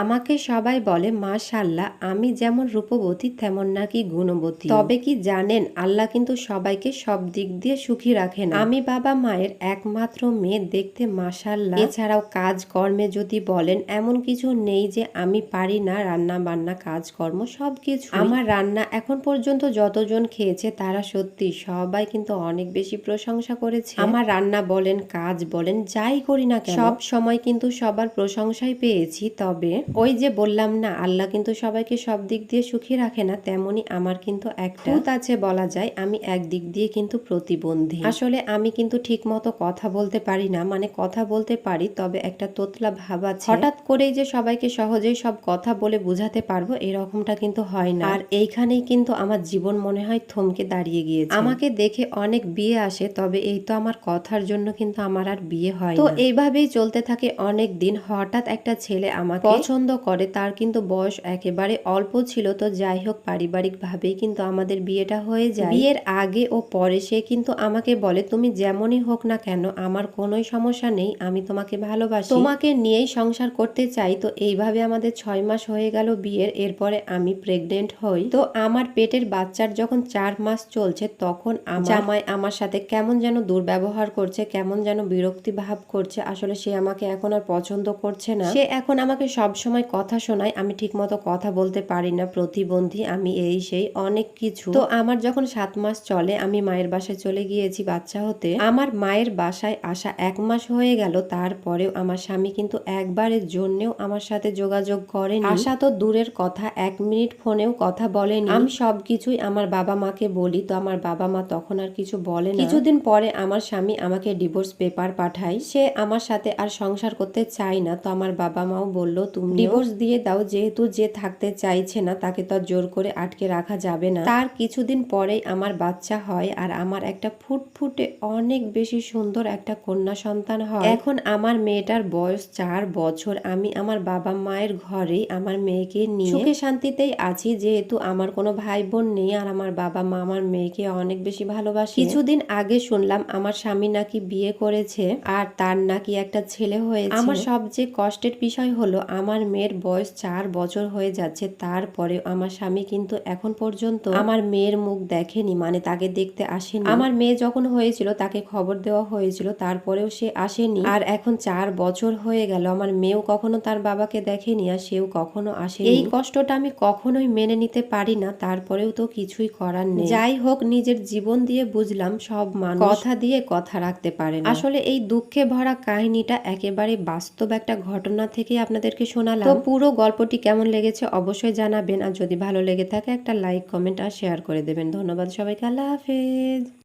আমাকে সবাই বলে মাশাল্লাহ আমি যেমন রূপবতী তেমন নাকি গুণবতী। তবে কি জানেন আল্লাহ কিন্তু সবাইকে সব দিক দিয়ে সুখী রাখেন। আমি বাবা মায়ের একমাত্র মেয়ে দেখতে মাশাল্লাহ এছাড়াও কাজ কর্মে যদি বলেন এমন কিছু নেই যে আমি পারি না রান্না বান্না কাজকর্ম সবকিছু। আমার রান্না এখন পর্যন্ত যতজন খেয়েছে তারা সত্যি সবাই কিন্তু অনেক বেশি প্রশংসা করেছে। আমার রান্না বলেন কাজ বলেন যাই করি না কেন সব সময় কিন্তু সবার প্রশংসাই পেয়েছি। তবে ওই যে বললাম না আল্লাহ কিন্তু সবাইকে সব দিক দিয়ে সুখী রাখে না তেমনি আমার কিন্তু একটা আছে বলা যায় আমি এক দিক দিয়ে কিন্তু প্রতিবন্ধী। আসলে আমি কিন্তু ঠিক মতো কথা বলতে পারি না মানে কথা বলতে পারি তবে একটা তোতলা ভাব আছে। হঠাৎ করেই যে সবাইকে সহজেই সব কথা বলে বুঝাতে পারব এরকমটা কিন্তু হয় না। আর এইখানেই কিন্তু আমার জীবন মনে হয় থমকে দাঁড়িয়ে গিয়েছে। আমাকে দেখে অনেক বিয়ে আসে তবে এই তো আমার কথার জন্য কিন্তু আমার আর বিয়ে হয় তো এইভাবেই চলতে থাকে অনেক দিন হঠাৎ একটা ছেলে আমাকে পছন্দ করে, তার কিন্তু বয়স একেবারে অল্প ছিল। তো যাই হোক, পারিবারিকভাবেই কিন্তু আমাদের বিয়েটা হয়ে যায়। বিয়ের আগে ও পরে সে কিন্তু আমাকে বলে, তুমি যেমনই হোক না কেন, আমার কোনোই সমস্যা নেই, আমি তোমাকে ভালোবাসি। তোমাকে নিয়েই সংসার করতে চাই। তো এইভাবে আমাদের ছয় মাস হয়ে গেল বিয়ের, এরপরে আমি প্রেগনেন্ট হই। তো আমার পেটের বাচ্চার যখন চার মাস চলছে, তখন জামাই আমার সাথে কেমন যেন দুর্ব্যবহার করছে, কেমন যেন বিরক্তি ভাব করছে। আসলে সে আমাকে এখন আর পছন্দ করছে না। সে এখন আমাকে সব সময় কথা শোনায় আমি ঠিকমতো কথা বলতে পারি না প্রতিবন্ধী আমি এই সেই অনেক কিছু। তো আমার যখন সাত মাস চলে আমি মায়ের বাসায় চলে গিয়েছি বাচ্চা হতে। আমার মায়ের বাসায় আসা এক মাস হয়ে গেল তারপরেও আমার স্বামী কিন্তু একবারের জন্যেও আমার সাথে যোগাযোগ করেনি। আসা তো দূরের কথা এক মিনিট ফোনেও কথা বলেনি। আমি সবকিছুই আমার বাবা মাকে বলি তো আমার বাবা মা তখন আর কিছু বলে না। কিছুদিন পরে আমার স্বামী আমাকে ডিভোর্স পেপার পাঠায়। সে আমার সাথে আর সংসার করতে চায় না তো আমার বাবা মাও বলল তুমি ডিভোর্স দিয়ে দাও, যেহেতু যে থাকতে চাইছে না, তাকে তো জোর করে আটকে রাখা যাবে না। তার কিছুদিন পরেই আমার বাচ্চা হয় আর আমার একটা ফুটফুটে অনেক বেশি সুন্দর একটা কন্যা সন্তান হয়। এখন আমার মেয়েটার বয়স চার বছর। আমি আমার বাবা মায়ের ঘরেই আমার মেয়েকে নিয়ে সুখে শান্তিতেই আছি, যেহেতু আমার কোনো ভাই বোন নেই আর আমার বাবা মা আমার মেয়েকে অনেক বেশি ভালোবাসে। কিছুদিন আগে শুনলাম আমার স্বামী নাকি বিয়ে করেছে আর তার নাকি একটা ছেলে হয়েছে। আমার সবচেয়ে কষ্টের বিষয় হলো, আমার মেয়ের বয়স চার বছর হয়ে যাচ্ছে তারপরে আমার স্বামী কিন্তু এখন পর্যন্ত আমার মেয়ের মুখ দেখেনি মানে তাকে দেখতে আসেনি। আমার মেয়ে যখন হয়েছিল তাকে খবর দেওয়া হয়েছিল তারপরেও সে আসেনি। আর এখন চার বছর হয়ে গেল আমার মেয়েও কখনো তার বাবাকে দেখেনি আর সেও কখনো আসেনি। এই কষ্টটা আমি কখনোই মেনে নিতে পারি না তারপরেও তো কিছুই করার নেই। যাই হোক নিজের জীবন দিয়ে বুঝলাম সব মানুষ কথা দিয়ে কথা রাখতে পারে আসলে এই দুঃখে ভরা কাহিনীটা একেবারে বাস্তব একটা ঘটনা থেকে আপনাদেরকে শোনালাম। তো পুরো গল্পটি কেমন লেগেছে অবশ্যই জানাবেন। আর যদি ভালো লেগে থাকে, একটা লাইক কমেন্ট আর শেয়ার করে দেবেন। ধন্যবাদ সবাইকে। আল্লাহ হাফেজ।